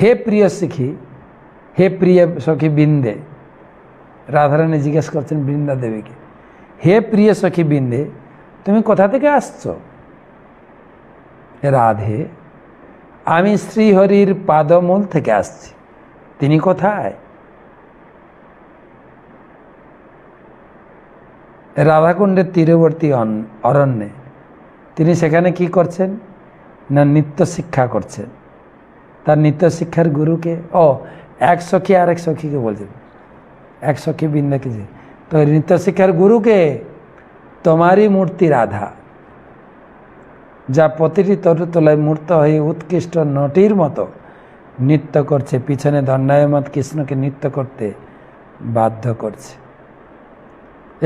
হে প্রিয় শিখি হে প্রিয় সখী বিন্দে, রাধারানী জিজ্ঞেস করছেন বৃন্দা দেবীকে, হে প্রিয় সখী বিন্দে, তুমি কোথা থেকে আসছো? রাধে, আমি শ্রীহরির পাদমূল থেকে আসছি, তিনি কোথায়? রাধাকুণ্ডের তীরবর্তী অরণ্যে, তিনি সেখানে কি করছেন? না নিত্য শিক্ষা করছেন? তার নৃত্য শিক্ষার গুরুকে, ও, এক সখী আর এক সখীকে বলছেন এক সখী বৃন্দাকে যে? তো নৃত্য শিক্ষার গুরুকে তোমারই মূর্তি রাধা, যা প্রতিটি তরু তরুতলায় মূর্ত হয়ে উৎকৃষ্ট নটির মতো নৃত্য করছে। পিছনে দণ্ডায়মত কৃষ্ণকে নৃত্য করতে বাধ্য করছে।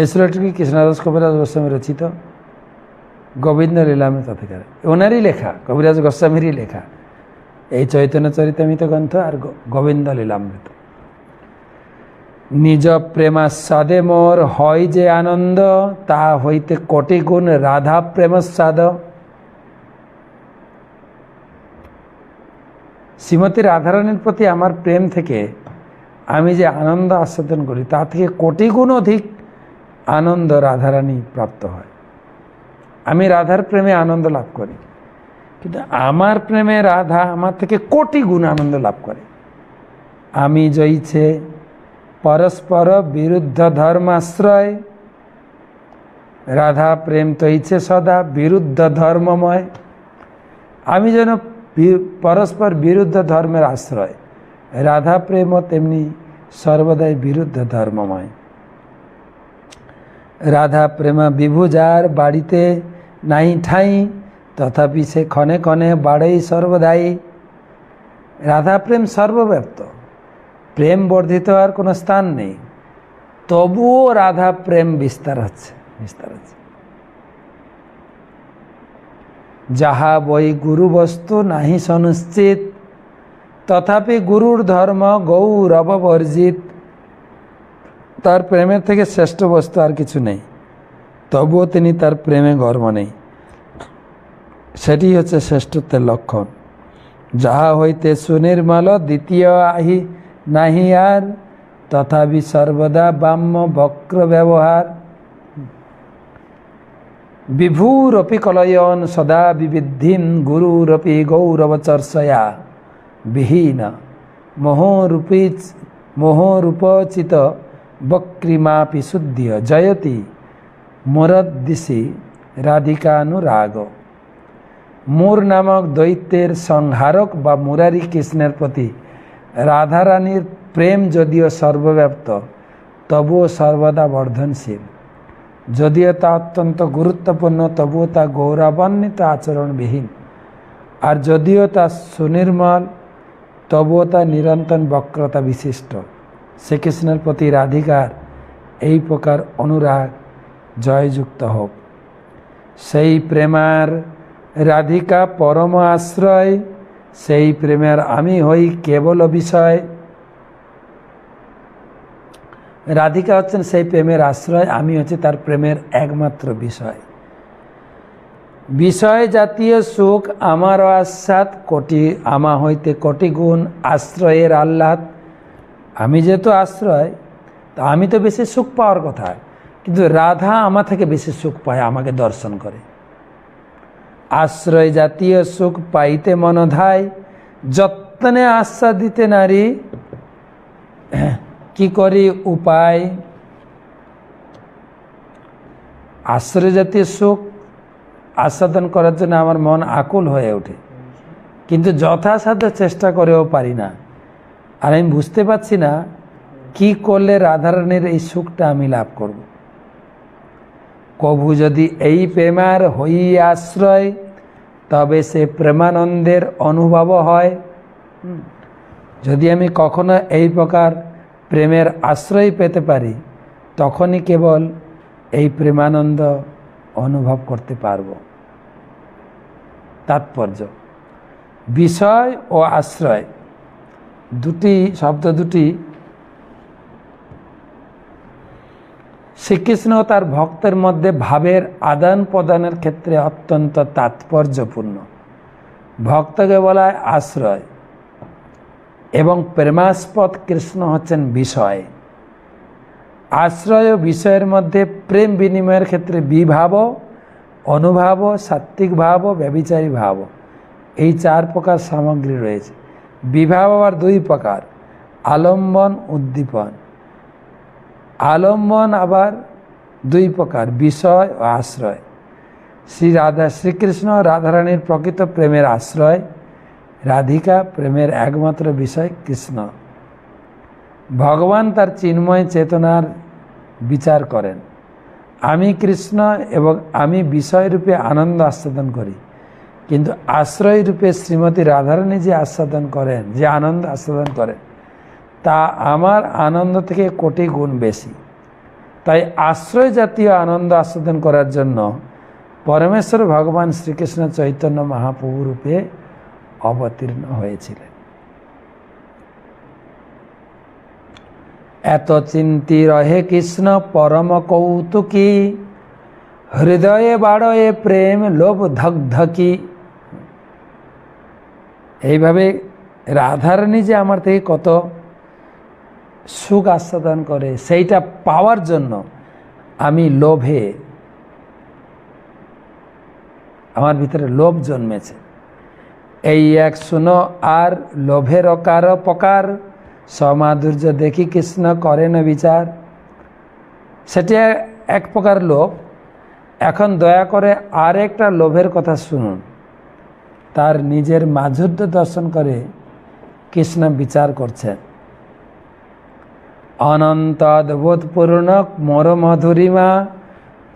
এই শ্লোকটি কৃষ্ণদাস কবিরাজ গোস্বামী রচিত? গোবিন্দ লীলামে তথিকার ওনারই লেখা কবিরাজ গোস্বামীরই লেখা। এই চৈতন্য চরিতামিত গ্রন্থ আর গোবিন্দ লীলামৃত। নিজ প্রেমাস্বাদে মোর হয় যে আনন্দ, তা হইতে কোটি গুণ রাধা প্রেমস্বাদ। শ্রীমতী রাধারানীর প্রতি আমার প্রেম থেকে আমি যে আনন্দ আস্বাদন করি, তা থেকে কোটি গুণ অধিক আনন্দ রাধারানী প্রাপ্ত হয়। আমি রাধার প্রেমে আনন্দ লাভ করি। কিন্তু আমার প্রেমে রাধা আমার থেকে কোটি গুণ আনন্দ লাভ করে। আমি জয়ীছে পরস্পর বিরুদ্ধ ধর্মাশ্রয়। রাধা প্রেম তৈছে সদা বিরুদ্ধ ধর্মময়। আমি যেন পরস্পর বিরুদ্ধ ধর্মের আশ্রয়। রাধা প্রেমও তেমনি সর্বদাই বিরুদ্ধ ধর্মময়। রাধা প্রেমা বিভুজার বাড়িতে নাই ঠাই। তথাপি সে ক্ষণে ক্ষণে বাড়েই সর্বদাই। রাধা প্রেম সর্বব্যাপ্ত। প্রেম বর্ধিত আর কোনো স্থান নেই। তবুও রাধা প্রেম বিস্তার হচ্ছে বিস্তার হচ্ছে যাহা বই গুরু বস্তু নাহি সনুশ্চিত, তথাপি গুরুর ধর্ম গৌরব বর্জিত তার প্রেমের থেকে শ্রেষ্ঠ বস্তু আর কিছু নেই। তবুও তিনি তার প্রেমে গর্ব নেই। সেটি হচ্ছে শ্রেষ্ঠত্বের লক্ষণ যাহা হইতে সুনির্মল দ্বিতীয় আহি নাহি আর তথাপি সর্বদা বাম্য বক্র ব্যবহার বিভূরপি কলয়ন সদা বিবিদ্ধিম গুরুরপি গৌরব চর্চয়া বিহীন মোহরূপী মোহরূপচিত বক্রিমাপি শুদ্ধ জয়তি মোরদিশি রাধিকানুরাগ মুর নামক দৈত্যের সংহারক বা মুরারি কৃষ্ণের প্রতি রাধারানীর প্রেম যদিও সর্বব্যাপ্ত, তবুও সর্বদা বর্ধনশীল। যদিও তা অত্যন্ত গুরুত্বপূর্ণ, তবুও তা গৌরবান্বিত আচরণবিহীন। আর যদিও তা সুনির্মল, তবুও তা নিরন্তর বক্রতা বিশিষ্ট। শ্রীকৃষ্ণের প্রতি রাধিকার এই প্রকার অনুরাগ জয়যুক্ত হোক। সেই প্রেমার রাধিকা পরম আশ্রয়, সেই প্রেমের আমি হই কেবল বিষয় রাধিকা হচ্ছেন সেই প্রেমের আশ্রয়, আমি হচ্ছে তার প্রেমের একমাত্র বিষয়। বিষয় জাতীয় সুখ আমার আশ্বাদ কোটি আমা হইতে কোটি গুণ আশ্রয়ের আহ্লাদ। আমি যেহেতু আশ্রয়, তা আমি তো বেশি সুখ পাওয়ার কথা। কিন্তু রাধা আমার থেকে বেশি সুখ পায়, আমাকে দর্শন করে। আশ্রয় জাতীয় সুখ পাইতে মনধায় যত্নে আস্বাদিতে নারী, কি করি উপায়? আশ্রয় জাতীয় সুখ আস্বাদন করার জন্য আমার মন আকুল হয়ে ওঠে। কিন্তু যথাসাধ্য চেষ্টা করেও পারি না। আর আমি বুঝতে পারছি না কি করলে রাধারানীর এই সুখটা আমি লাভ করব। কভু যদি এই প্রেমার হই আশ্রয় তবে সে প্রেমানন্দের অনুভব হয়। যদি আমি কখনো এই প্রকার প্রেমের আশ্রয় পেতে পারি তখনই কেবল এই প্রেমানন্দ অনুভব করতে পারব। তাৎপর্য। বিষয় ও আশ্রয় দুটি শব্দ দুটি শ্রীকৃষ্ণ তার ভক্তের মধ্যে ভাবের আদান প্রদানের ক্ষেত্রে অত্যন্ত তাৎপর্যপূর্ণ। ভক্তকে বলা হয় আশ্রয় এবং প্রেমাস্পদ কৃষ্ণ হচ্ছেন বিষয়। আশ্রয় ও বিষয়ের মধ্যে প্রেম বিনিময়ের ক্ষেত্রে বিভাব, অনুভাব, সাত্ত্বিক ভাব ব্যবিচারী ভাব, এই চার প্রকার সামগ্রী রয়েছে। বিভাব আবার দুই প্রকার, আলম্বন, উদ্দীপন। আলম্বন আবার দুই প্রকার, বিষয় ও আশ্রয়। শ্রী রাধা, শ্রীকৃষ্ণ রাধারানীর প্রকৃত প্রেমের আশ্রয়, রাধিকা প্রেমের একমাত্র বিষয় কৃষ্ণ। ভগবান তার চিন্ময় চেতনার বিচার করেন। আমি কৃষ্ণ এবং আমি বিষয়রূপে আনন্দ আস্বাদন করি। কিন্তু আশ্রয় রূপে শ্রীমতী রাধারানী যে আস্বাদন করেন, যে আনন্দ আস্বাদন করেন তা আমার আনন্দ থেকে কোটি গুণ বেশি। তাই আশ্রয় জাতীয় আনন্দ আস্বাদন করার জন্য পরমেশ্বর ভগবান শ্রীকৃষ্ণ চৈতন্য মহাপ্রভু রূপে অবতীর্ণ হয়েছিলেন। এত চিন্তি রহে কৃষ্ণ পরম কৌতুকী, হৃদয়ে বাড়য়ে প্রেম লোভ ধকধকি। এইভাবে রাধারানী যে আমার থেকে কত সুখ আস্বাদন করে, সেইটা পাওয়ার জন্য আমি লোভে, আমার ভিতরে লোভ জন্মেছে। এই এক শুনো, আর লোভের অকার প্রকার সমাধুর্য দেখি কৃষ্ণ করেন বিচার। সেটি এক প্রকার লোভ। এখন দয়া করে আর একটা লোভের কথা শুনুন। তার নিজের মাধুর্য দর্শন করে কৃষ্ণ বিচার করছেন। অনন্ত অদ্ভুত পূর্ণ মোর মধুরিমা,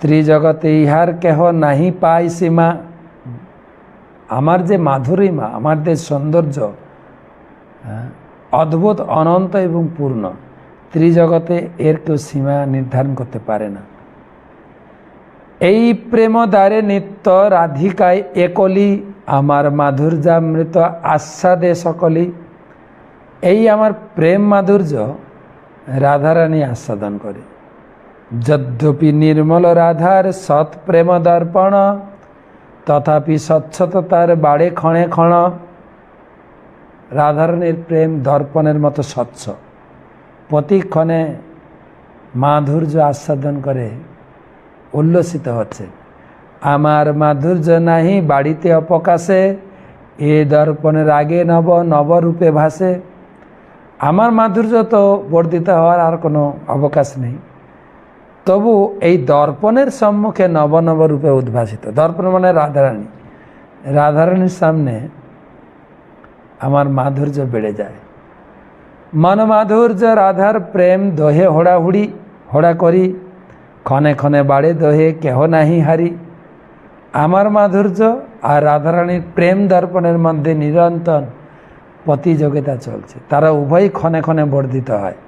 ত্রিজগতে ইহার কেহ নাহি পাই সীমা। আমার যে মাধুরিমা, আমার যে সৌন্দর্য অদ্ভুত, অনন্ত এবং পূর্ণ, ত্রিজগতে এর কেউ সীমা নির্ধারণ করতে পারে না। এই প্রেম দ্বারে নিত্য রাধিকায় একলি, আমার মাধুর্যামৃত আস্বাদে সকলি। এই আমার প্রেম মাধুর্য রাধারানী আস্বাদন করে। যদ্যপি নির্মল রাধার সৎ প্রেম দর্পণ, তথাপি স্বচ্ছতা তার বাড়ে ক্ষণে ক্ষণ। রাধারানীর প্রেম দর্পণের মতো স্বচ্ছ। প্রতিক্ষণে মাধুর্য আস্বাদন করে উল্লসিত হচ্ছে। আমার মাধুর্য নাহি বাড়িতে অপকাশে এ দর্পণের আগে নব নবরূপে ভাসে। আমার মাধুর্য তো বর্ধিত হওয়ার আর কোনো অবকাশ নেই। তবু এই দর্পণের সম্মুখে নব নব রূপে উদ্ভাসিত। দর্পণ মানে রাধারানী। রাধারানীর সামনে আমার মাধুর্য বেড়ে যায়। মন মাধুর্য রাধার প্রেম দোহে হোড়াহুড়ি, হোড়া করি। ক্ষণে ক্ষণে বাড়ে দোহে কেহ নাহি হারি। আমার মাধুর্য আর রাধারানীর প্রেম দর্পণের মধ্যে নিরন্তর প্রতিযোগিতা চলছে। তারা উভয়ই ক্ষণে ক্ষণে বর্ধিত হয়।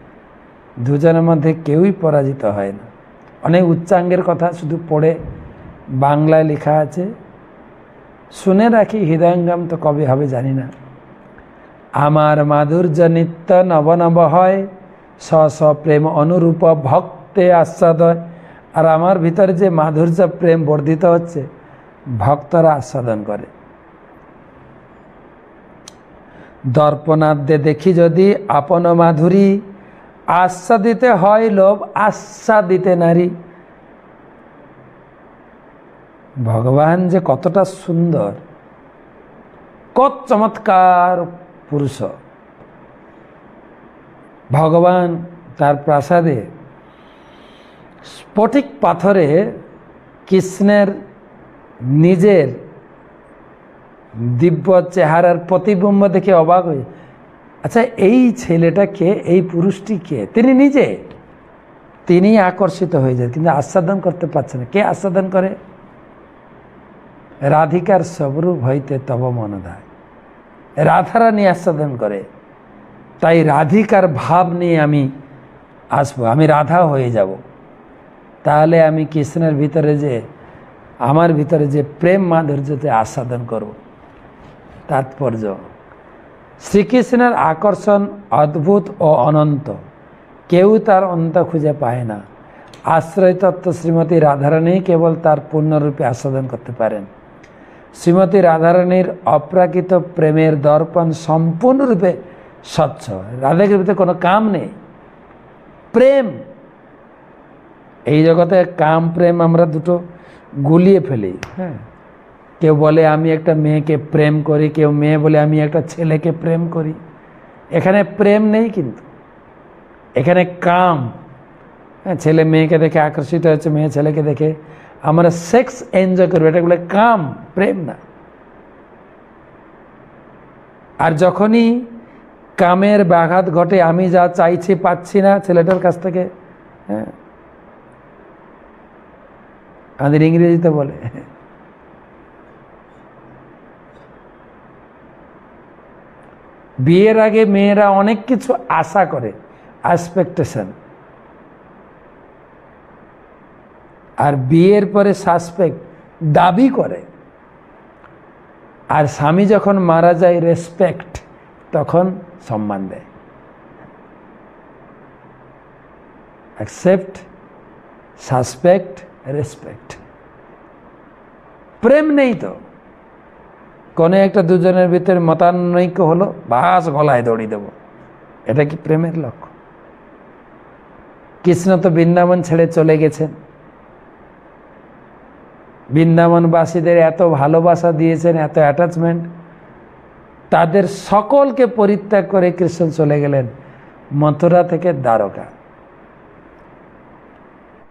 দুজনের মধ্যে কেউই পরাজিত হয় না। অনেক উচ্চাঙ্গের কথা শুধু পড়ে বাংলায় লেখা আছে। শুনে রাখি হৃদয়ঙ্গম তো কবে হবে জানি না। আমার মাধুর্য নিত্য নব নব হয় স স প্রেম অনুরূপ ভক্তে আস্বাদয় আর আমার ভিতরে যে মাধুর্য প্রেম বর্ধিত হচ্ছে, ভক্তরা আস্বাদন করে। দর্পণাদ্যে দেখি যদি আপন মাধুরী। আস্বাদিতে হয় লোভ আস্বাদিতে নারী। ভগবান যে কতটা সুন্দর, কত চমৎকার পুরুষ। ভগবান তার প্রাসাদে স্ফটিক পাথরে কৃষ্ণের নিজের দিব্য চেহারার প্রতিবিম্ব দেখে অবাক হয়ে আচ্ছা এই ছেলেটা কে এই পুরুষটি কে তিনি নিজে? তিনি আকর্ষিত হয়ে যায় কিন্তু আস্বাদন করতে পারছে না। কে আস্বাদন করে? রাধিকার সবরূপ হইতে তব মনদায় রাধারানী আস্বাদন করে, তাই রাধিকার ভাব নিয়ে আমি আসব, আমি রাধা হয়ে যাব। তাহলে আমি কৃষ্ণের ভিতরে যে, আমার ভিতরে যে প্রেম মাধুর্যতে আস্বাদন করব। তাৎপর্য। শ্রীকৃষ্ণের আকর্ষণ অদ্ভুত ও অনন্ত। কেউ তার অন্ত খুঁজে পায় না। আশ্রয় তত্ত্ব শ্রীমতী রাধারানী কেবল তার পূর্ণরূপে আস্বাদন করতে পারেন। শ্রীমতী রাধারানীর অপ্রাকৃত প্রেমের দর্পণ সম্পূর্ণরূপে স্বচ্ছ। রাধাকে ভিতরে কোনো কাম নেই। প্রেম। এই জগতে কাম প্রেম আমরা দুটো গুলিয়ে ফেলি হ্যাঁ? কেউ বলে, আমি একটা মেয়েকে প্রেম করি। কেউ মেয়ে বলে, আমি একটা ছেলেকে প্রেম করি। এখানে প্রেম নেই কিন্তু। এখানে কাম। হ্যাঁ ছেলে মেয়েকে দেখে আকর্ষিত হচ্ছে মেয়ে ছেলেকে দেখে আমরা সেক্স এনজয় করব। এটা বলে কাম, প্রেম না। আর যখনই কামের ব্যাঘাত ঘটে, আমি যা চাইছি পাচ্ছি না ছেলেটার কাছ থেকে হ্যাঁ। আমাদের ইংরেজিতে বলে বিয়ের আগে মেয়েরা অনেক কিছু আশা করে এক্সপেকটেশন আর বিয়ের পরে সাসপেক্ট দাবি করে। আর স্বামী যখন মারা যায় রেসপেক্ট তখন সম্মান দেয়। অ্যাকসেপ্ট সাসপেক্ট রেসপেক্ট প্রেম নেই তো। কোনো একটা দুজনের ভিতরে মতানৈক্য হলো, বাস গলায় দড়ি দেব। এটা কি প্রেমের লক্ষ্য? কৃষ্ণ তো বৃন্দাবন ছেড়ে চলে গেছেন। বৃন্দাবনবাসীদের এত ভালোবাসা দিয়েছেন, এত অ্যাটাচমেন্ট তাদের সকলকে পরিত্যাগ করে কৃষ্ণ চলে গেলেন মথুরা থেকে দ্বারকা।